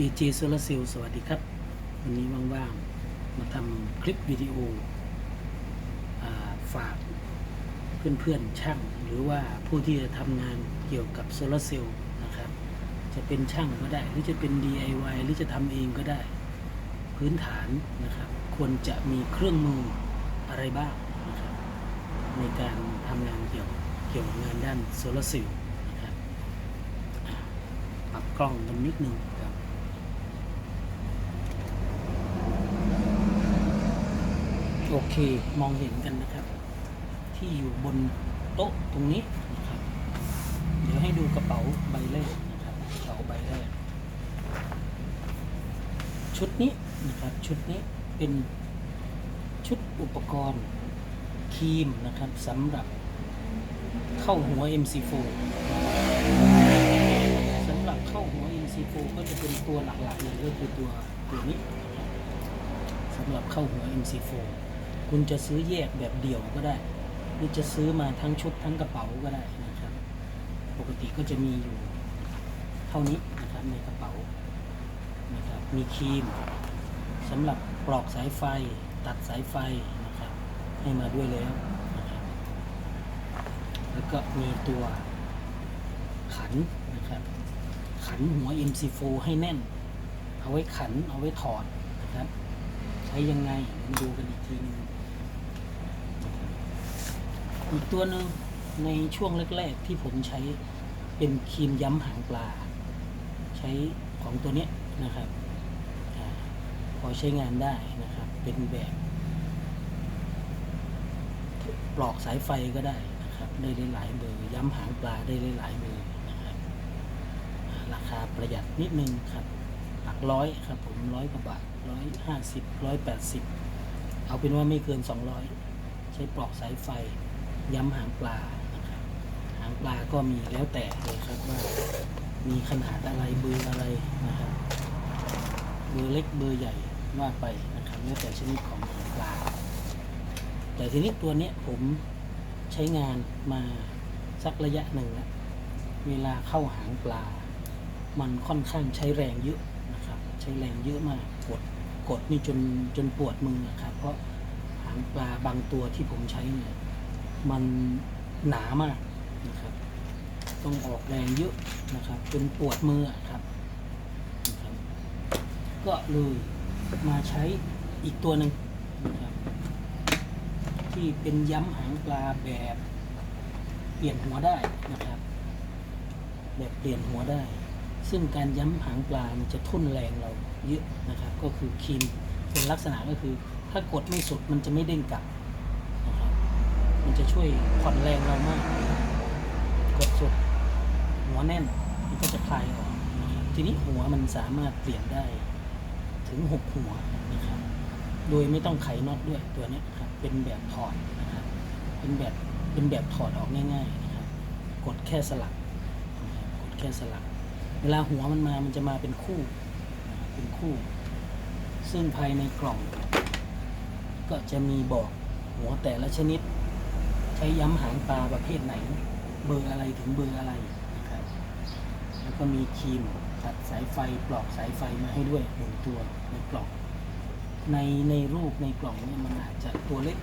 AJ Solar Cell สวัสดีครับ วันนี้ว่างๆ มาทำคลิปวิดีโออาฝากเพื่อนๆช่าง หรือว่าผู้ที่จะทำงานเกี่ยวกับโซลาร์เซลล์นะครับ จะเป็นช่างก็ได้ หรือจะเป็น DIY หรือจะทำเองก็ได้ พื้นฐานนะครับ ควรจะมีเครื่องมืออะไรบ้างนะครับในการทำงานเกี่ยวเกี่ยวกับงานด้านโซลาร์เซลล์นะครับปรับกล้องกันนิดนึงครับ โอเคมองเห็นกันนะครับ ที่อยู่บนโต๊ะตรงนี้นะครับเดี๋ยวให้ดูกระเป๋าใบแรกนะครับกระเป๋าใบแรก ชุดนี้นะครับชุดนี้เป็นชุดอุปกรณ์ครีมนะครับสำหรับเข้าหัว MC4 สำหรับเข้าหัว MC4 ก็จะเป็นตัวหลักๆเลยก็คือตัวตัวนี้สำหรับเข้าหัว MC4 คุณจะซื้อแยกแบบเดี่ยวก็ได้ หรือจะซื้อมาทั้งชุดทั้งกระเป๋าก็ได้นะครับ ปกติก็จะมีอยู่เท่านี้นะครับในกระเป๋านะครับมีครีมสำหรับปลอกสายไฟตัดสายไฟนะครับ ให้มาด้วยแล้วนะครับแล้วก็มีตัวขันนะครับ ขันหัว MC4 ให้แน่น เอาไว้ขันเอาไว้ถอดนะครับ ใช้ยังไงมาดูกันอีกทีหนึง อีกตัวหนึ่งในช่วงแรก ๆ ที่ผมใช้เป็นครีมย้ำหางปลา ใช้ของตัวนี้นะครับพอใช้งานได้นะครับ เป็นแบบปลอกสายไฟก็ได้นะครับ ได้หลายเบอร์ย้ำหางปลาได้หลายเบอร์นะครับ ราคาประหยัดนิดนึงครับ หลักร้อยครับผมร้อยกว่าบาทร้อยห้าสิบร้อยแปดสิบเอาเป็นว่าไม่เกินสองร้อยใช้ปลอกสายไฟ ย้ำหางปลานะครับหางปลาก็มีแล้วแต่เลยครับว่ามีขนาดอะไรเบอร์อะไรนะครับเบอร์เล็กเบอร์ใหญ่ว่าไปนะครับแล้วแต่ชนิดของหางปลา แต่ทีนี้ตัวนี้ผมใช้งานมาสักระยะหนึ่งแล้วเวลาเข้าหางปลา มันค่อนข้างใช้แรงเยอะนะครับ ใช้แรงเยอะมากกดกดนี่จนจนปวดมืออะครับ เพราะหางปลาบางตัวที่ผมใช้เนี่ย มันหนามากนะครับ ต้องออกแรงเยอะนะครับจนปวดมือครับนะรบก็เลยมาใช้อีกตัวหนึ่งนะครับที่เป็นย้ำหางปลาแบบเปลี่ยนหัวได้นะครับ แบบเปลี่ยนหัวได้ ซึ่งการย้ำหางปลามันจะทุ่นแรงเราเยอะนะครับ ก็คือครีมเป็นลักษณะก็คือ ถ้ากดไม่สุดมันจะไม่เด้งกลับ มันจะช่วยผ่อนแรงเรามากกดสุดหัวแน่นมันก็จะคลายออกนะครับทีนี้หัวมันสามารถเปลี่ยนได้ถึงหกหัวนะครับ โดยไม่ต้องไขน็อตด้วยตัวนี้ครับ เป็นแบบถอดนะครับ เป็นแบบ เป็นแบบถอดออกง่ายๆนะครับ กดแค่สลักนะครับกดแค่สลัก เวลาหัวมันมา มันจะมาเป็นคู่ เป็นคู่ ซึ่งภายในกล่อง ก็จะมีบอกหัวแต่ละชนิด ใช้ย้ำหางปลาประเภทไหน เบอร์อะไรถึงเบอร์อะไรนะครับ แล้วก็มีครีมตัดสายไฟปลอกสายไฟมาให้ด้วยหนึ่งตัวในกล่อง ในในรูปในกล่องเนี่ยมันอาจจะตัวเล็ก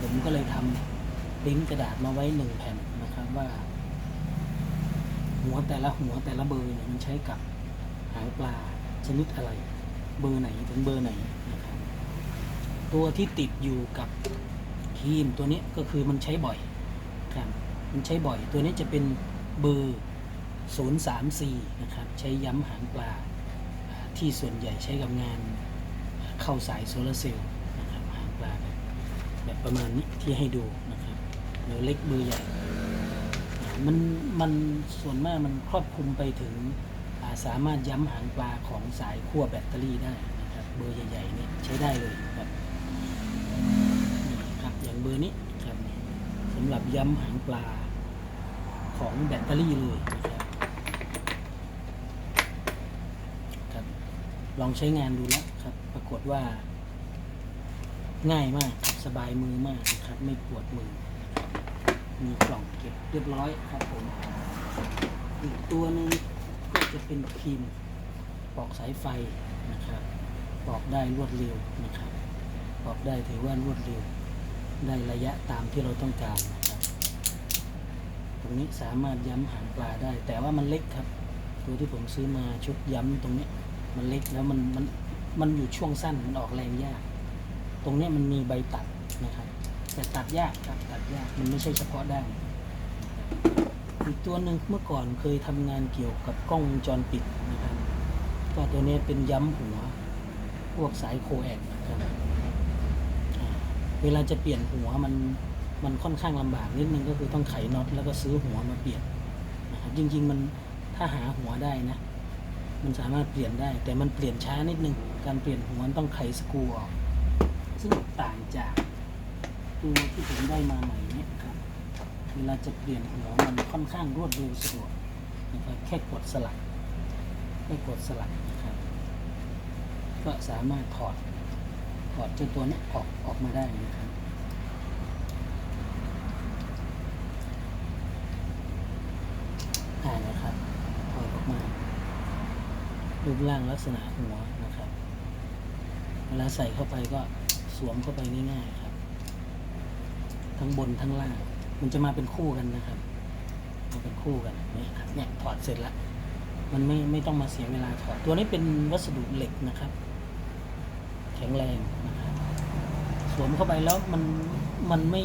ผมก็เลยทำปริ้นกระดาษมาไว้หนึ่งแผ่นนะครับว่า หัวแต่ละหัวแต่ละเบอร์เนี่ยมันใช้กับหางปลาชนิดอะไร เบอร์ไหนถึงเบอร์ไหนนะครับตัวที่ติดอยู่กับ ครีมตัวนี้ก็คือมันใช้บ่อยครับมันใช้บ่อยตัวนี้จะเป็นเบอร์034นะครับใช้ย้ำหางปลาที่ส่วนใหญ่ใช้กับงานเข้าสายโซลาร์เซลล์นะครับหางปลาแบบแบบประมาณนี้ที่ให้ดูนะครับเบอร์เล็กเบอร์ใหญ่มันมันส่วนมากมันครอบคลุมไปถึงาสามารถย้ำหางปลาของสายขั้วแบตเตอรี่ได้นะครับเบอร์ใหญ่ๆนี่ใช้ได้เลยครับ บอร์นี้ครับสำหรับย้ำหางปลาของแบตเตอรี่เลยนะครับครับ ลองใช้งานดูแล้วครับ ปรากฏว่า ง่ายมากสบายมือมากนะครับ ไม่ปวดมือ มีกล่องเก็บเรียบร้อยครับผม อีกตัวหนึ่งก็จะเป็นครีมปอกสายไฟนะครับปอกได้รวดเร็วนะครับปอกได้ถือว่ารวดเร็ว ได้ระยะตามที่เราต้องการนะครับ ตรงนี้สามารถย้ำหางปลาได้ แต่ว่ามันเล็กครับ ตัวที่ผมซื้อมาชุดย้ำตรงนี้มันเล็กแล้วมันมันมันอยู่ช่วงสั้นมันออกแรงยาก ตรงนี้มันมีใบตัดนะครับ แต่ตัดยากครับตัดยากมันไม่ใช่เฉพาะด้านอีกตัวหนึ่งเมื่อก่อนเคยทำงานเกี่ยวกับกล้องวงจรปิดนะครับก็ตัวนี้เป็นย้ำหัว พวกสายโคแอกนะครับ เวลาจะเปลี่ยนหัวมันมันค่อนข้างลำบากนิดนึงก็คือต้องไขน็อตแล้วก็ซื้อหัวมาเปลี่ยนนะครับจริง ๆ มันถ้าหาหัวได้นะ มันสามารถเปลี่ยนได้ แต่มันเปลี่ยนช้านิดนึง การเปลี่ยนหัวต้องไขสกรูออกซึ่งต่างจากตัวที่ผมได้มาใหม่เนี่ยครับเวลาจะเปลี่ยนหัวมันค่อนข้างรวดเร็วสะดวกนะครับแค่กดสลักแค่กดสลักนะครับก็สามารถถอด ถอดเจ้าตัวนี้ออกออกมาได้นะครับอ่านะครับถอดออกมารูปร่างลักษณะหัวนะครับ เวลาใส่เข้าไปก็สวมเข้าไปง่ายๆครับ ทั้งบนทั้งล่าง มันจะมาเป็นคู่กันนะครับมาเป็นคู่กันนี่ครับเนี่ยถอดเสร็จแล้วมันไม่ไม่ต้องมาเสียเวลาถอดตัวนี้เป็นวัสดุเหล็กนะครับ แข็งแรงนะครับสวมเข้าไปแล้วมันมันไม่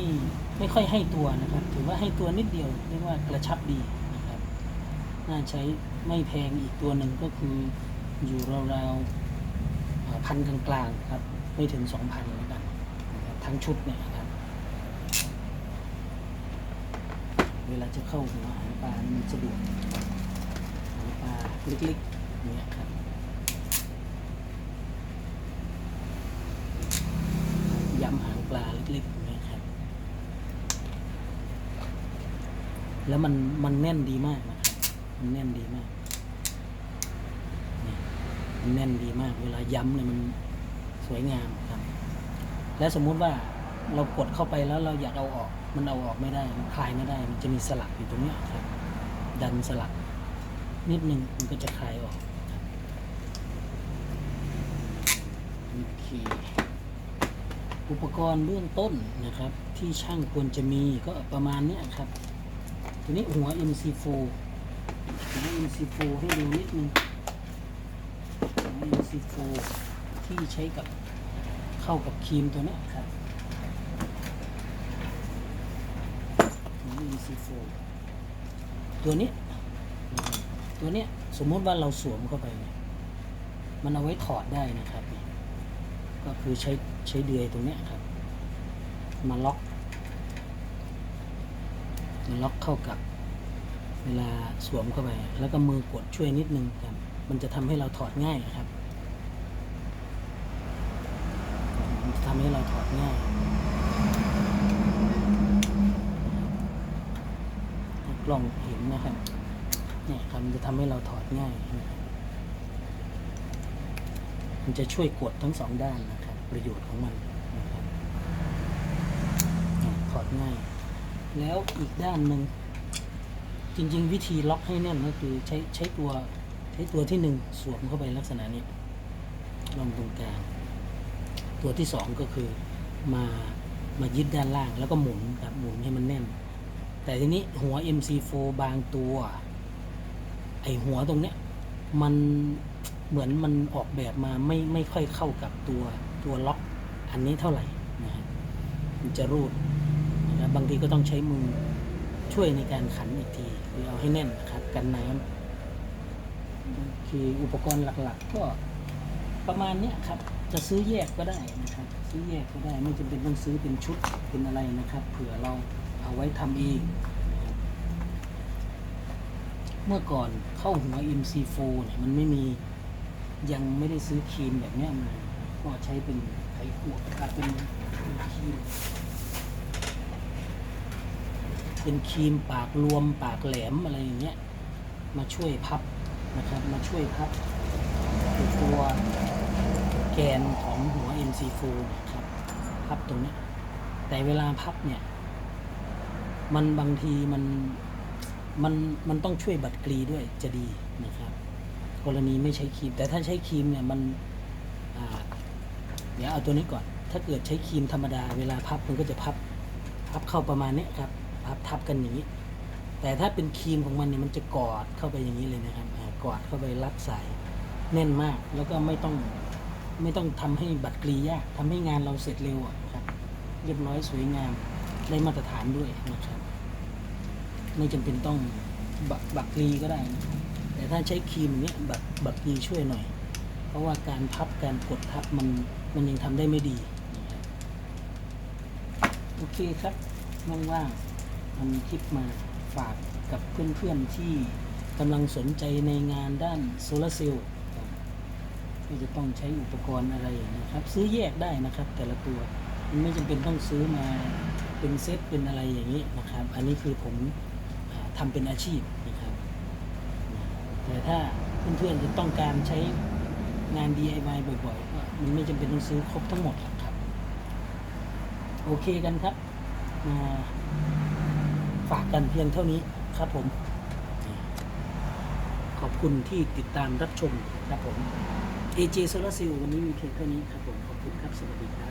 ไม่ค่อยให้ตัวนะครับ ถือว่าให้ตัวนิดเดียวเรียกว่ากระชับดีนะครับ น่าใช้ไม่แพงอีกตัวหนึ่งก็คืออยู่ราวๆพันกลางๆครับไม่ถึงสองพันแล้วกันนะครับทั้งชุดเนี่ยครับ เวลาจะเข้าหัวหางปลามันสะดวกหางปลาเล็กๆอย่างเนี่ยครับ ยำหาง ปลาเล็กๆอย่างเงี้ยครับ แล้วมันมันแน่นดีมากนะครับมันแน่นดีมากมันแน่นดีมาก เวลาย้ำเนี่ยมันสวยงามครับ และสมมุติว่าเรากดเข้าไปแล้วเราอยากเอาออก มันเอาออกไม่ได้ มันคลายไม่ได้ มันจะมีสลักอยู่ตรงนี้ครับ ดันสลักนิดนึงมันก็จะคลายออกโอเค อุปกรณ์เบื้องต้นนะครับ ที่ช่างควรจะมีก็ประมาณนี้ครับ ทีนี้หัว MC4 หัว MC4 ให้ดูนิดนึงหัว MC4 ที่ใช้กับเข้ากับครีมตัวนี้ครับหัว MC4 ตัวนี้ ตัวนี้สมมติว่าเราสวมเข้าไปเนี่ยมันเอาไว้ถอดได้นะครับ ก็คือใช้ ใช้เดือยตรงนี้ครับ มาล็อกมาล็อกเข้ากับเวลาสวมเข้าไป แล้วก็มือกดช่วยนิดนึงครับ มันจะทำให้เราถอดง่ายครับมันจะทำให้เราถอดง่ายกล้องเห็นนะครับเนี่ยครับมันจะทำให้เราถอดง่าย มันจะช่วยกดทั้งสองด้านนะครับ ประโยชน์ของมันนะครับถอดง่าย แล้วอีกด้านหนึ่งจริง ๆ วิธีล็อกให้แน่นก็คือใช้ใช้ตัวใช้ตัวที่หนึ่งสวมเข้าไปลักษณะนี้ลงตรงกลางตัวที่สองก็คือมามายึดด้านล่างแล้วก็หมุนครับหมุนให้มันแน่น แต่ทีนี้หัว MC4 บางตัว ไอหัวตรงเนี้ยมันเหมือนมันออกแบบมาไม่ไม่ค่อยเข้ากับตัว ตัวล็อกอันนี้เท่าไหร่นะครับมันจะรูดนะครับบางทีก็ต้องใช้มือช่วยในการขันอีกทีคือเอาให้แน่นนะครับกันน้ำคืออุปกรณ์หลักๆ ก็ประมาณเนี้ยครับ จะซื้อแยกก็ได้นะครับ ซื้อแยกก็ได้ไม่จำเป็นต้องซื้อเป็นชุดเป็นอะไรนะครับ เผื่อเราเอาไว้ทำเองเมื่อก่อนเข้าหัว MC4 เนี่ยมันไม่มียังไม่ได้ซื้อครีมแบบเนี้ยมา ก็ใช้เป็นไขขวดครับเป็นครีมเป็นครีมปากรวมปากแหลมอะไรอย่างเงี้ยมาช่วยพับนะครับ มาช่วยพับตัวแกนของหัว MC4 นะครับพับตรงนี้ แต่เวลาพับเนี่ย มันบางทีมันมันมันต้องช่วยบัดกรีด้วยจะดีนะครับ กรณีไม่ใช้ครีม แต่ถ้าใช้ครีมเนี่ยมัน เดี๋ยวเอาตัวนี้ก่อน ถ้าเกิดใช้ครีมธรรมดา เวลาพับมันก็จะพับ พับเข้าประมาณนี้ครับ พับทับกันอย่างนี้ แต่ถ้าเป็นครีมของมันเนี่ยมันจะกอดเข้าไปอย่างนี้เลยนะครับกอดเข้าไปรัดสายแน่นมาก แล้วก็ไม่ต้องไม่ต้องทำให้บัตรกรียากทำให้งานเราเสร็จเร็วครับ เรียบร้อยสวยงาม ได้มาตรฐานด้วยนะครับ ไม่จำเป็นต้องบักบักกรีก็ได้นะแต่ถ้าใช้ครีมเนี้ยบักบักกรีช่วยหน่อย เพราะว่าการพับการกดทับมันมันยังทำได้ไม่ดี โอเคครับว่างๆทำคลิปมาฝากกับเพื่อนๆที่กำลังสนใจในงานด้านโซลาร์เซลล์ครับก็จะต้องใช้อุปกรณ์อะไรนะครับ ซื้อแยกได้นะครับ แต่ละตัวมันไม่จำเป็นต้องซื้อมาเป็นเซตเป็นอะไรอย่างนี้นะครับ อันนี้คือผมทำเป็นอาชีพนะครับแต่ถ้าเพื่อนๆจะต้องการใช้ งาน DIY บ่อยๆก็มันไม่จำเป็นต้องซื้อครบทั้งหมดหรอกครับ โอเคกันครับมาฝากกันเพียงเท่านี้ครับผม ขอบคุณที่ติดตามรับชมครับผม AJ Solar Cell วันนี้มีเพียงเท่านี้ครับผม ขอบคุณครับ สวัสดีครับ